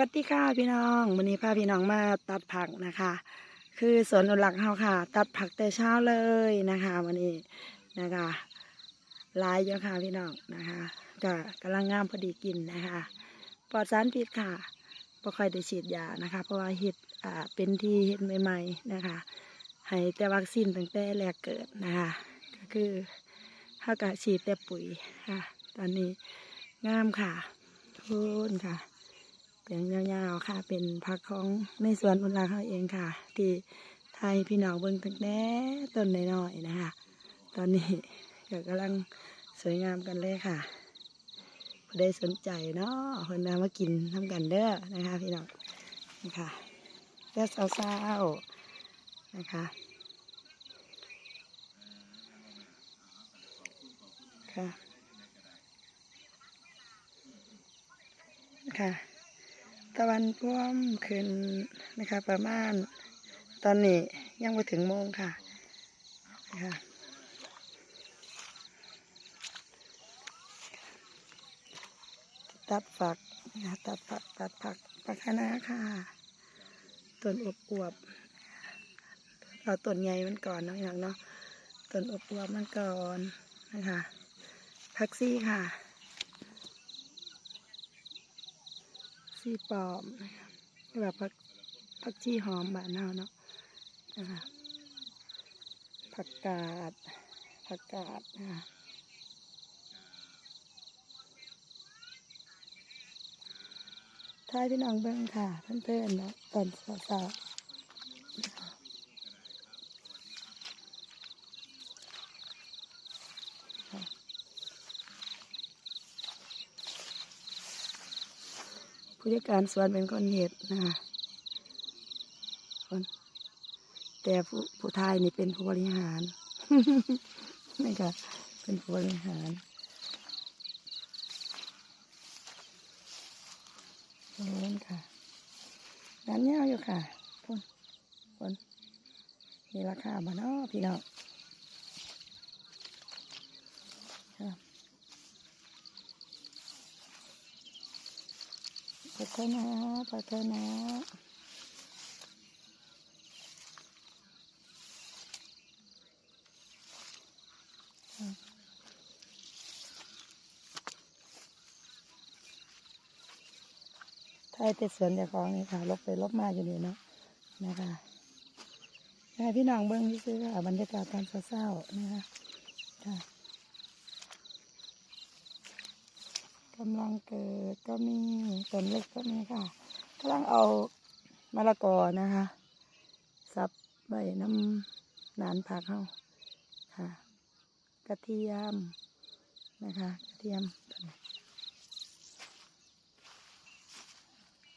วัสดีค่ะพี่น้องวันนี้พาพี่น้องมาตัดผักนะคะ คือสวนอนุรักเฮาค่ะ ตัดผักแต่เช้าเลยนะคะวันนี้นะคะลายเยอะค่ะพี่น้องนะคะก็กำลังงามพอดีกินนะคะปลอดสารพิษค่ะบ่ค่อยได้ฉีดยานะคะ เพราะว่าเห็ดอ่าเป็นที่เห็ดใหม่ๆนะคะ ให้แต่วัคซีนตั้งแต่แรกเกิดนะคะก็คือเฮากะฉีดแต่ปุ๋ยค่ะ ตอนนี้งามค่ะทุนค่ะ เสียงยาวๆค่ะ เป็นพักของในสวนอุลาเขาเองค่ะ ที่ไทยพี่น้องเบิ่งตั้งแต่ต้นน้อยๆนะคะ ตอนนี้ก็กำลังสวยงามกันเลยค่ะผู้ได้สนใจเนาะคนนามากินทำกันเด้อนะคะ พี่น้องนี่ค่ะแล้เศร้าๆนะคะค่ะ ค่ะ ตะวันพ่วมขึ้นนะคะ ประมาณ ตอนนี้ยังไม่ถึงโมงค่ะนะคะตัดฝักนะคะตัดฝักตัดผักผักคะน้าค่ะต้นอบอวบเอาต้นใหญ่มันก่อนเนาะอย่างเนาะต้นอบอวบมันก่อนนะคะผักซี่ค่ะ ชีปลอมนะคะแบบผักผักชีหอมบ้านเฮาเนาะนะคะผักกาดผักกาดนะคะทายพี่น้องเบิ้งค่ะเพื่อนๆเนาะตอนสาวๆนะคะค่ะ ผู้จัดการสวนเป็นคนเห็ดนะคะคนแต่ผู้ผู้ทายนี่เป็นผู้บริหารนี่ค่ะ เป็นผู้บริหารโน้นค่ะน้ำเงาวอยู่ค่ะพ่นพ่นมีราคาบ่เนาะพี่น้อง ปัทนาปัทนาค่ะถ้าไอ้แต่สวนเจ้าของนี่ค่ะ ลบไปลบมาอยู่นี่เนาะนะคะให้พี่น้องเบิ้งที่ซื้อค่ะบรรยากาศตอนเศร้าๆนะคะค่ะ กำลังเกิดก็มีต้นเล็กก็มีค่ะกำลังเอามะละกอนะคะซับใบน้ำนานผักเข้าค่ะ กระเทียมนะคะกระเทียม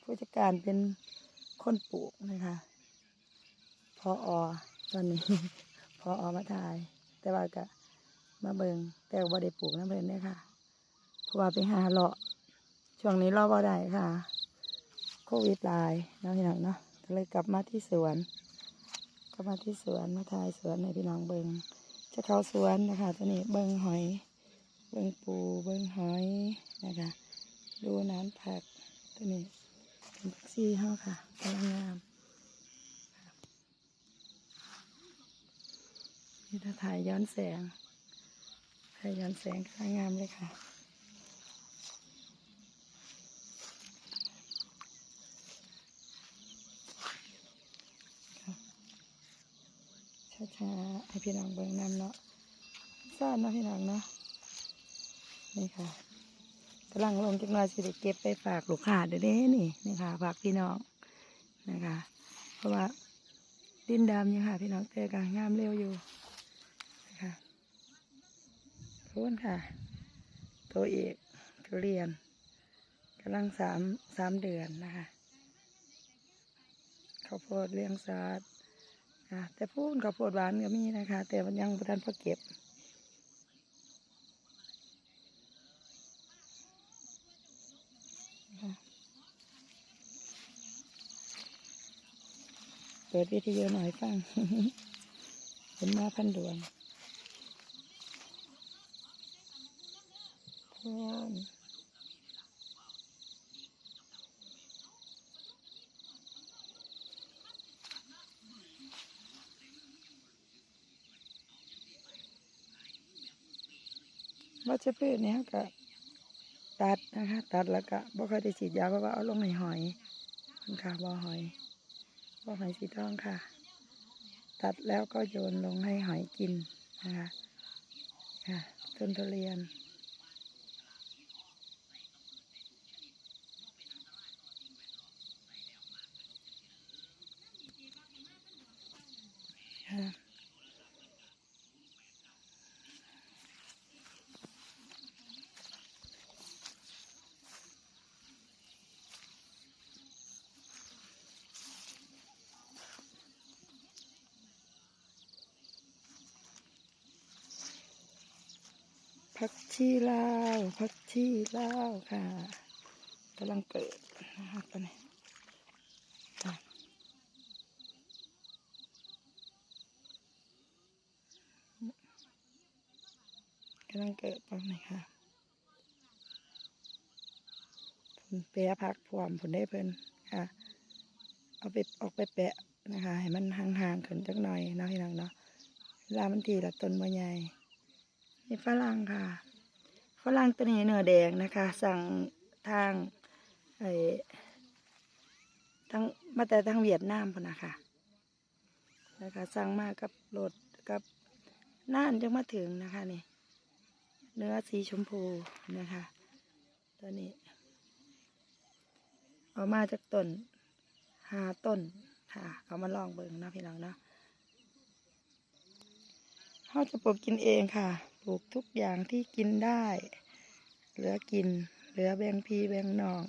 ผู้จัดการเป็นคนปลูกนะคะพออตอนนี้พออมาถ่าย แต่ว่าก็มาเบิงแต่ว่าได้ปลูกน้ำเบิงเนี่ยค่ะ เพราะว่าไปหาเลาะช่วงนี้เลาะบ่ได้ค่ะ โควิดลายเนาะพี่น้องเนาะเลยกลับมาที่สวนก็มาที่สวนมาถ่ายสวนในพี่น้องเบิงจะเข้าสวนนะคะตัวนี้เบิงหอย เบิงปูเบิงหอยนะคะดูน้ำผักตัวนี้เป็นผักซี่เฮาค่ะกำลังงามนี่ถ้าถ่ายย้อนแสงถ่ายย้อนแสงกำลังงามเลยค่ะ ช้าๆให้พี่น้องเบิ่งน้ำเนาะซ่านเนาะพี่น้องเนาะนี่ค่ะกำลังลงจักหน่อยสิได้เก็บไปฝากลูกค้าเด้อเด้นี่นี่ค่ะฝากพี่น้องนะคะ เพราะว่าดินดำอยู่ค่ะ พี่น้องแต่กงามเร็วอยู่นะคะขอบคุณค่ะ ตัวเอกทุเรียนกำลังสามสามเดือนนะคะข้าวโพดเลี้ยงสัตว์ ค่ะแต่พูนกับโพดหวานก็มีนะคะ แต่มันยังบ่ทันพอเก็บเปิดวิทยุหน่อยฟังเห็นมาพันดวงพูน วัชพืชเนี่ยก็ตัดนะคะ ตัดแล้วก็บ่ค่อยได้ฉีดยาเพราะว่าเอาลงในหอยมันค่ะบ่อหอยบ่อหอยสีทองค่ะ ตัดแล้วก็โยนลงให้หอยกินนะคะค่ะต้นทุเรียนค่ะ ผักชีลาวผักชีลาวค่ะกำลังเกิดนะคะตอนนี้กำลังเกิดตอนนี้ค่ะผลเปียผักพร้อมผลได้เพิ่นค่ะ เอาไปออกไปแปะนะคะ ให้มันห่างๆขึ้นจักหน่อยนะพี่น้องเนาะเวลามันทีละต้นบ่ใหญ่ นี่ฝรั่งค่ะฝรั่งตัวนี้เนื้อแดงนะคะ สั่งทางไอ้ทางมาแต่ทางเวียดนามพุ่นะคะนะคะสั่งมากับรถกับน่านจังมาถึงนะคะนี่เนื้อสีชมพูนะคะ ตัวนี้เอามาจากต้นหาต้นค่ะ เอามาลองเบิ่งนาะพี่น้องเนาะ เขาจะปลูกกินเองค่ะ ปลูกทุกอย่างที่กินได้ เหลือกิน เหลือแบ่งพี่แบ่งน้อง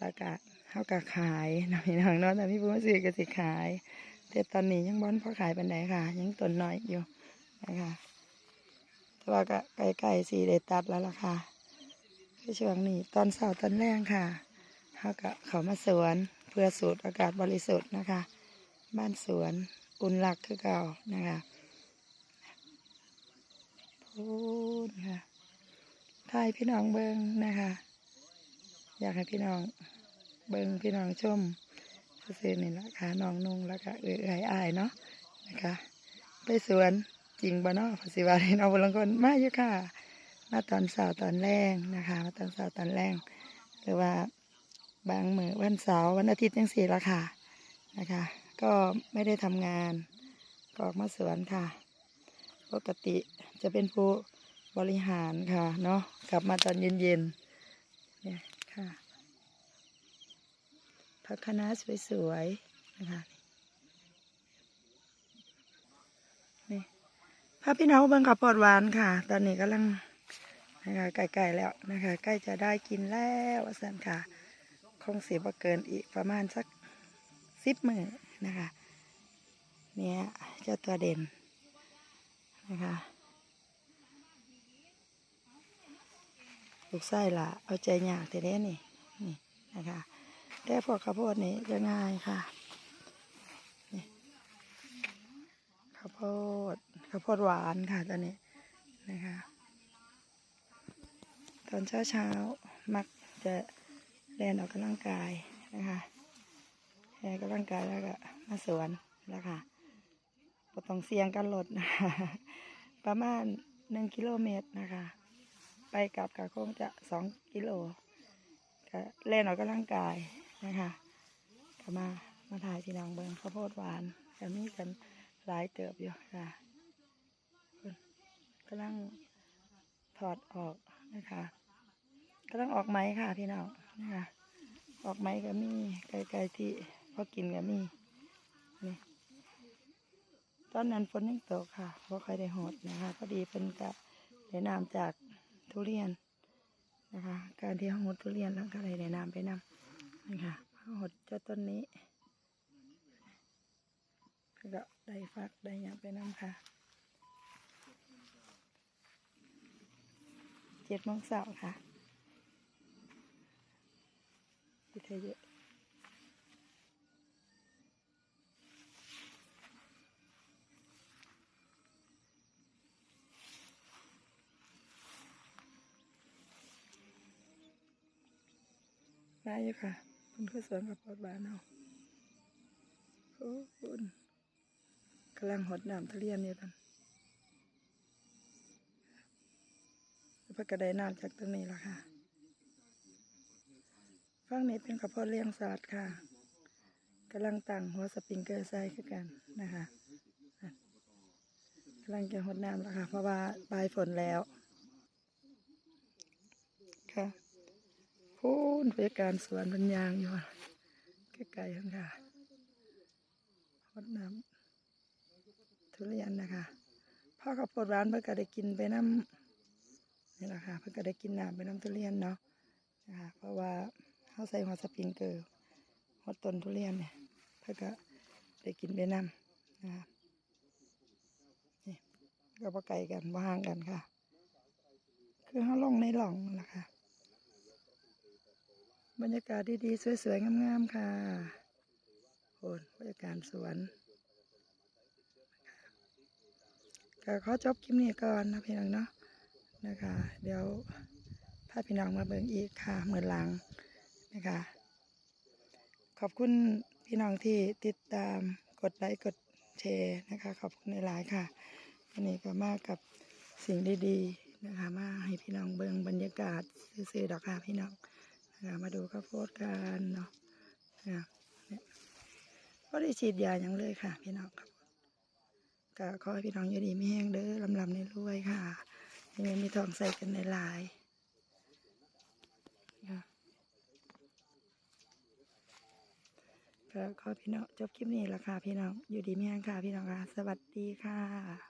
แล้วก็เขาก็ขายเนาะพี่น้องเนาะแต่พี่ผู้ซื้อก็สิขาย แต่ตอนนี้ยังบอนพอขายเปันไดค่ะ ยังต้นน้อยอยู่นะคะแต่ว่าก็ใกล้ๆสีได้ตัดแล้วล่ะค่ะคือช่วงนี้ตอนเช้าตอนแรกค่ะเขาก็เขามาสวนเพื่อสูดอากาศบริสุทธิ์นะคะ บ้านสวนอุ่นรักคือเก่านะคะ พูดค่ะทายพี่น้องเบิงนะคะ อยากให้พี่น้องเบิงพี่น้องชมซื้อนี่ละค่ะน้องนุ่งแล้วก็เอือยอายเนาะนะคะ ไปสวนจริงบ่เนาะภาษีวาให้น้องบางคนมาอยู่ค่ะ มาตอนเสาร์ตอนแรงนะคะ มาตอนเสาร์ตอนแรงหรือว่าบางมือวันเสาร์วันอาทิตย์จังสี่ละค่ะนะคะ ก็ไม่ได้ทำงานก็ออกมาสวนค่ะ ปกติจะเป็นผู้บริหารค่ะ เนาะกลับมาตอนเย็นๆเนี่ยค่ะพักคณะสวยๆนะคะนี่พาพี่น้องเบิ่งขับปอดหวานค่ะ ตอนนี้กำลังนะคะใกล้ๆแล้วนะคะ ใกล้จะได้กินแล้วสันค่ะ คงเสียบ่เกินอีกประมาณสักสิบมือนะคะ เนี่ยเจ้าตัวเด่น นะคะลูกไส้ละเอาใจยากแต่เด้นี่นี่นะคะแต่พวกข้าวโพดนี่จะง่ายค่ะนี่ข้าวโพดข้าวโพดหวานค่ะตอนนี้นะคะตอนเช้าเช้ามักจะเล่นออกกำลังกายนะคะแล่นกำลังกายแล้วก็มาสวนแล้วค่ะก็ต้องเสี่ยงกันรถนะคะ ประมาณหนึ่งกิโลเมตรนะคะ ไปกลับก็คงจะสองกิโลก็เล่นออกกำลังกายนะคะก็มามาถ่ายพี่น้องเบิงข้าวโพดหวานก็มีกันหลายเติบอยู่ค่ะเพิ่นกำลังถอดออกนะคะกำลังออกไหมค่ะพี่น้องนะคะออกไหมก็มีไกลๆที่พอกินก็มีนี่ ตอนนั้นฝนยังตกค่ะเพราะใครได้หดนะคะ พอดีเป็นกับได้น้ำจากทุเรียนนะคะ การที่เขาหดทุเรียนแล้วก็เลยได้น้ำไปนำนี่ค่ะหดเจ้าต้นนี้ก็ได้ฟักได้ยังไปนำค่ะเจ็ดโมงเช้าค่ะที่ อยู่ค่ะคุณก็สวนกับปอดบานเอาโอ้คุณกำลังหดน้ำทุเรียนอยู่ท่านพพื่อกระไดน้ำจากตรงนี้ละค่ะฝั่งนี้เป็นข้าวโพดเลี้ยงสัตว์ค่ะกำลังตั้งหัวสปริงเกอร์ใส่คือกันนะคะอะกำลังจะหดน้ำแล้วค่ะ เพราะว่าปลายฝนแล้ว ค่ะ พูนบรรยากาศสวนบรรยางอยู่ใกล้ๆกันค่ะหดน้ำทุเรียนนะคะพ่อข้าวโพดหวานเพื่อก็ได้กินไปน้ำนี่แหละค่ะเพื่อก็ได้กินน้ำไปน้ำทุเรียนเนาะนะคะเพราะว่าเขาใส่หัวสปริงเกอร์หดต้นทุเรียนเนี่ยเพื่อก็ได้กินไปน้ำนะคะนี่ก็บ่ไกลกันบ่ห่างกันค่ะ คือเขาลงในหล่องนั่แหละค่ะ บรรยากาศดีๆ สวยๆ งามๆ ค่ะโอนบรรยากาศสวนก็ขอจบคลิปนี้ก่อนนะพี่น้องเนาะนะคะ เดี๋ยวพาพี่น้องมาเบิ่งอีกค่ะเมื่อหลังนะคะ ขอบคุณพี่น้องที่ติดตามกดไลค์กดแชร์นะคะ ขอบคุณหลายๆค่ะวันนี้ก็มากับสิ่งดีๆนะคะ มาให้พี่น้องเบิ่งบรรยากาศซื่อๆดอกค่ะพี่น้อง มาดูข้าวโพดกันเนาะนี่ก็ได้ฉีดยาอย่างเลยค่ะ พี่น้องครับก็ขอให้พี่น้องอยู่ดีไม่แห้งเด้อลำลำในรวยค่ะมีเงินมีทองใส่กันในลายก็ขอพี่น้องจบคลิปนี้ละค่ะพี่น้องอยู่ดีไม่แห้งค่ะ พี่น้องค่ะ สวัสดีค่ะ